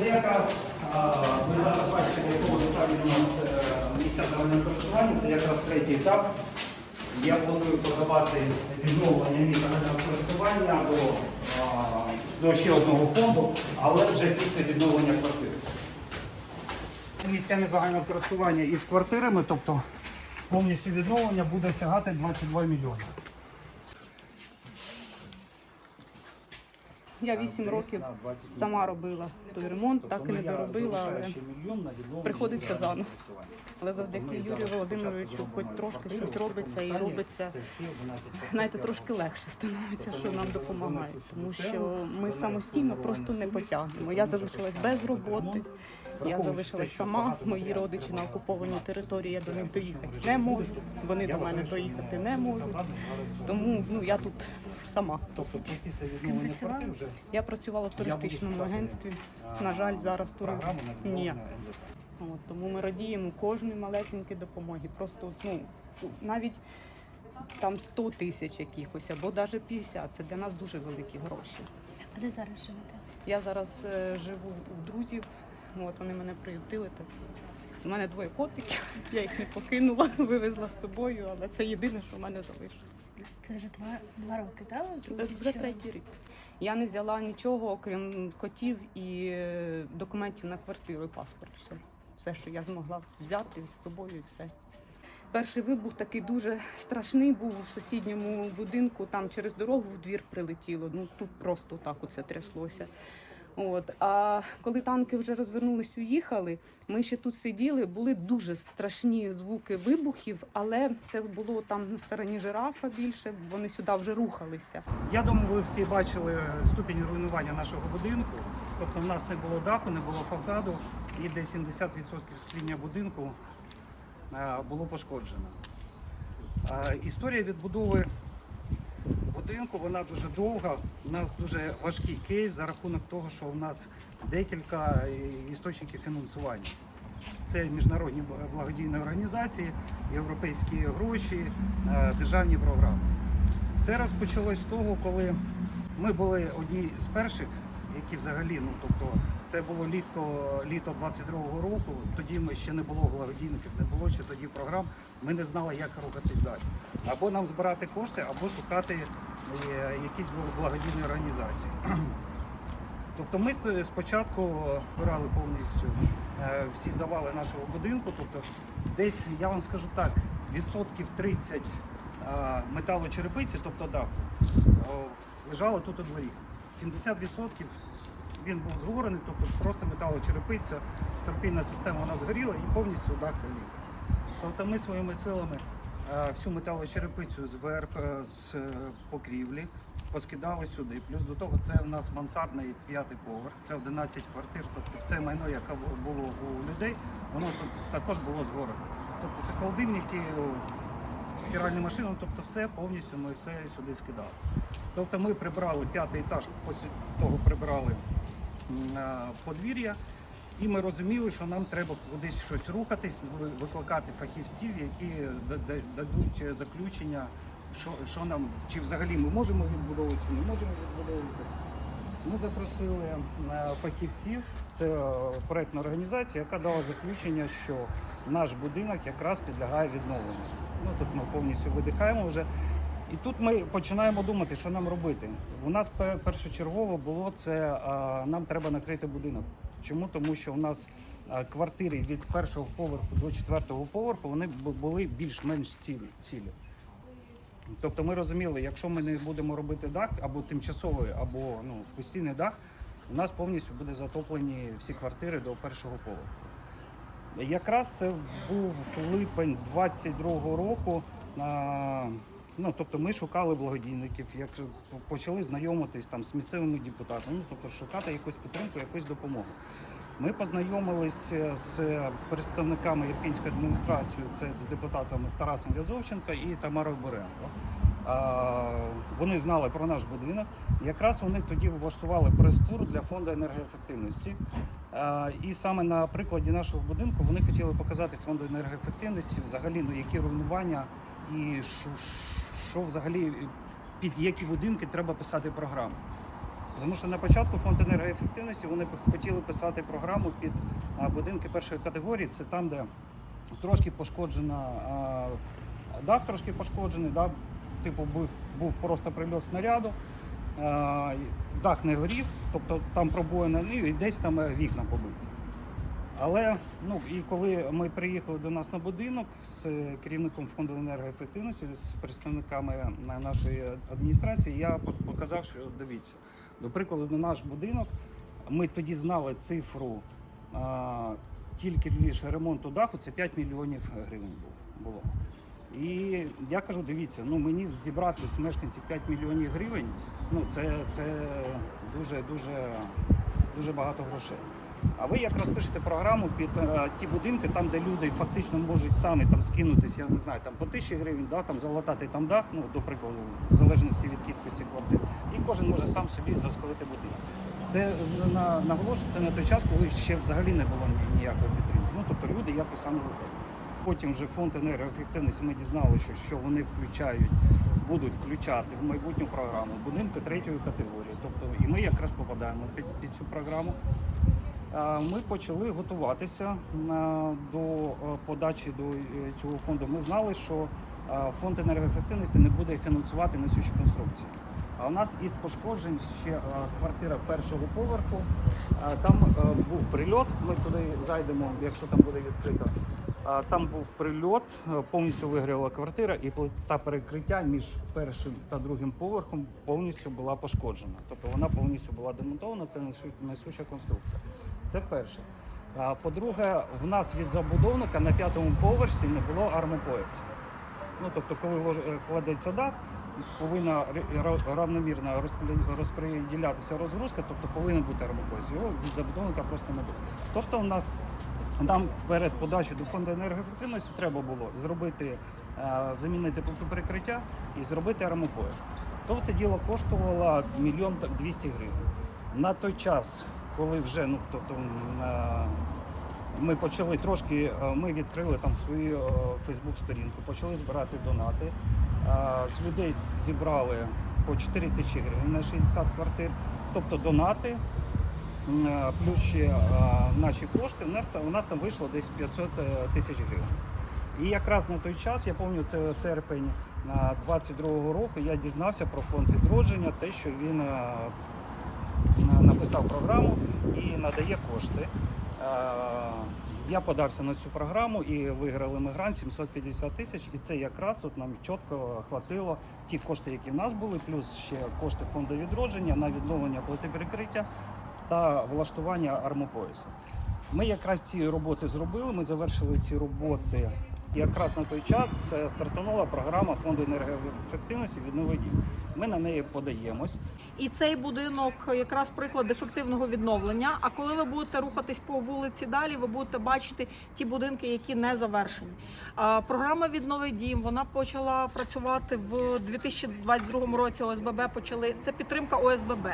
Це якраз ви зараз бачите, в якому стані у нас е, місця загального користування. Це якраз третій етап. Я планую подавати відновлення місця загального користування до, до ще одного фонду, але вже після відновлення квартири. Місцями загального користування із квартирами, тобто повністю відновлення буде сягати 22 мільйони. Я 8 років сама робила той ремонт, так і не доробила, але приходиться заново. Але завдяки Юрію Володимировичу, хоч трошки щось робиться і робиться. Знаєте, трошки легше становиться, що нам допомагає, тому що ми самостійно просто не потягнемо. Я залишилась без роботи. Я залишилась сама. Мої родичі на окупованій території. Я до них доїхати не можу. Вони до мене доїхати не можуть. Тому ну я тут сама. по суті. квартир вже Я працювала в туристичному агентстві. На жаль, зараз туризм ніяк. От, тому ми радіємо кожної малесенької допомоги. Просто ну навіть там 100 тисяч якихось або навіть 50 – це для нас дуже великі гроші. А де зараз живете? Я зараз е, живу у друзів. От вони мене приютили. Так що у мене двоє котиків. Я їх не покинула, вивезла з собою, але це єдине, що в мене залишилось. Це вже два, два роки, так? Це вже третій рік. Я не взяла нічого, окрім котів і е, документів на квартиру, і паспорт. Все, все, що я змогла взяти з собою, і все. Перший вибух такий дуже страшний був у сусідньому будинку. Там через дорогу в двір прилетіло. Ну тут просто так оце тряслося. От а коли танки вже розвернулись, уїхали. Ми ще тут сиділи. Були дуже страшні звуки вибухів, але це було там на стороні жирафа більше. Вони сюди вже рухалися. Я думаю, ви всі бачили ступінь руйнування нашого будинку. Тобто в нас не було даху, не було фасаду, і десь 70% скління будинку е, було пошкоджено. Е, Історія відбудови будинку вона дуже довга. У нас дуже важкий кейс за рахунок того, що у нас декілька е, істочників фінансування. Це міжнародні благодійні організації, європейські гроші, е, державні програми. Все розпочалось з того, коли ми були одні з перших, які взагалі, ну тобто, це було літко, літо 22-го року. Тоді ми ще не було благодійників, не було ще тоді програм. Ми не знали, як рухатись далі. Або нам збирати кошти, або шукати е, якісь благодійні організації. Тобто ми спочатку збирали повністю е, всі завали нашого будинку. Тобто десь, я вам скажу так, відсотків 30 е, металочерепиці, тобто даху, лежало тут у дворі. 70% він був згорений, тобто просто металочерепиця, стропільна система вона згоріла і повністю дах ліг. Тобто ми своїми силами е, всю металочерепицю зверх е, з е, покрівлі поскидали сюди. Плюс до того це в нас мансардний п'ятий поверх, це 11 квартир. Тобто все майно, яке було у людей, воно тут також було згорено. Тобто це холодильники, стиральні машини, тобто все повністю ми все сюди скидали. Тобто ми прибрали п'ятий етаж, після того прибрали е, подвір'я. І ми розуміли, що нам треба кудись щось рухатись, викликати фахівців, які да- да- дадуть е, заключення, що, що нам, чи взагалі ми можемо відбудовувати, чи не можемо відбудовуватися. Ми запросили е, фахівців, це е, проектна організація, яка дала заключення, що наш будинок якраз підлягає відновленню. Ну тут ми повністю видихаємо вже. І тут ми починаємо думати, що нам робити. У нас першочергово було це нам треба накрити будинок. Чому? Тому що у нас квартири від першого поверху до четвертого поверху вони були більш-менш цілі. цілі. Тобто ми розуміли, якщо ми не будемо робити дах або тимчасовий, або ну, постійний дах, у нас повністю буде затоплені всі квартири до першого поверху. Якраз це був липень 22-го року. Ну, тобто ми шукали благодійників, як почали знайомитись там з місцевими депутатами, ну, тобто шукати якусь підтримку, якусь допомогу. Ми познайомилися з представниками Ірпінської адміністрації, це з депутатами Тарасом В'язовченко і Тамарою Буренко. А, Вони знали про наш будинок. Якраз вони тоді влаштували прес-тур для фонду енергоефективності. І саме на прикладі нашого будинку вони хотіли показати фонду енергоефективності взагалі ну, які руйнування і що, взагалі під які будинки треба писати програму. Тому що на початку фонд енергоефективності вони хотіли писати програму під будинки першої категорії. Це там, де трошки пошкоджена дах, трошки пошкоджений, да, типу був, був просто прильот снаряду. Дах не горів, тобто там пробоїна ну, і десь там е, вікна побиті. Але ну і коли ми приїхали до нас на будинок з керівником фонду енергоефективності, з представниками нашої адміністрації, я показав, що дивіться, до прикладу, на наш будинок ми тоді знали цифру а, тільки лише ремонту даху, це 5 мільйонів гривень було. І я кажу, дивіться, ну мені зібрати з мешканців 5 мільйонів гривень, ну це, це дуже, дуже, дуже багато грошей. А ви якраз пишете програму під е, ті будинки, там, де люди фактично можуть самі там скинутись, я не знаю, там по тисячі гривень, да, там залатати там дах, ну до прикладу, в залежності від кількості квартир. І кожен може сам собі заскалити будинок. Це на, наголошую, на той час, коли ще взагалі не було ні- ніякої підтримки. Ну тобто люди якось самі виходять. Потім вже фонд енергоефективності ми дізналися, що, що вони включають, будуть включати в майбутню програму будинки третьої категорії. Тобто і ми якраз попадаємо під, під цю програму. А, Ми почали готуватися до е, подачі до е, цього фонду. Ми знали, що е, фонд енергоефективності не буде фінансувати несучі конструкції. А у нас із пошкоджень ще е, квартира першого поверху. Е, Там е, був прильот. Ми туди зайдемо, якщо там буде відкрито. Там був прильот, е, повністю вигоріла квартира, і плита перекриття між першим та другим поверхом повністю була пошкоджена. Тобто вона повністю була демонтована. Це несу- несуча конструкція. Це перше. А, По-друге, в нас від забудовника на п'ятому поверсі не було армопоясу. Ну тобто, коли е, кладеться дах, повинна равномірно розподілятися розгрузка, тобто повинен бути армопояс. Його від забудовника просто не було. Тобто, у нас нам перед подачею до фонду енергоефективності треба було зробити, е, замінити плиту перекриття і зробити армопояс. То все діло коштувало мільйон та- 200 гривень. На той час, коли вже ну тобто ми почали трошки, е, ми відкрили там свою Фейсбук-сторінку, почали збирати донати. Е, З людей зібрали по 4 тисячі гривень на 60 квартир, тобто донати. е, Плюс ще наші кошти, у нас, у нас там вийшло десь 500 е, тисяч гривень. І якраз на той час, я пам'ятаю, це серпень 22-го року, я дізнався про фонд відродження, те, що він е, програму і надає кошти. Е, Я подався на цю програму і виграли ми грант 750 тисяч. І це якраз от нам чітко хватило ті кошти, які в нас були, плюс ще кошти фонду відродження на відновлення плити перекриття та влаштування армопоясу. Ми якраз ці роботи зробили. Ми завершили ці роботи. Якраз на той час е, стартанула програма фонду енергоефективності «Віднови дім». Ми на неї подаємось. І цей будинок якраз приклад ефективного відновлення. А коли ви будете рухатись по вулиці далі, ви будете бачити ті будинки, які не завершені. Програма «Віднови дім вона почала працювати в 2022 році. ОСББ почали це підтримка ОСББ.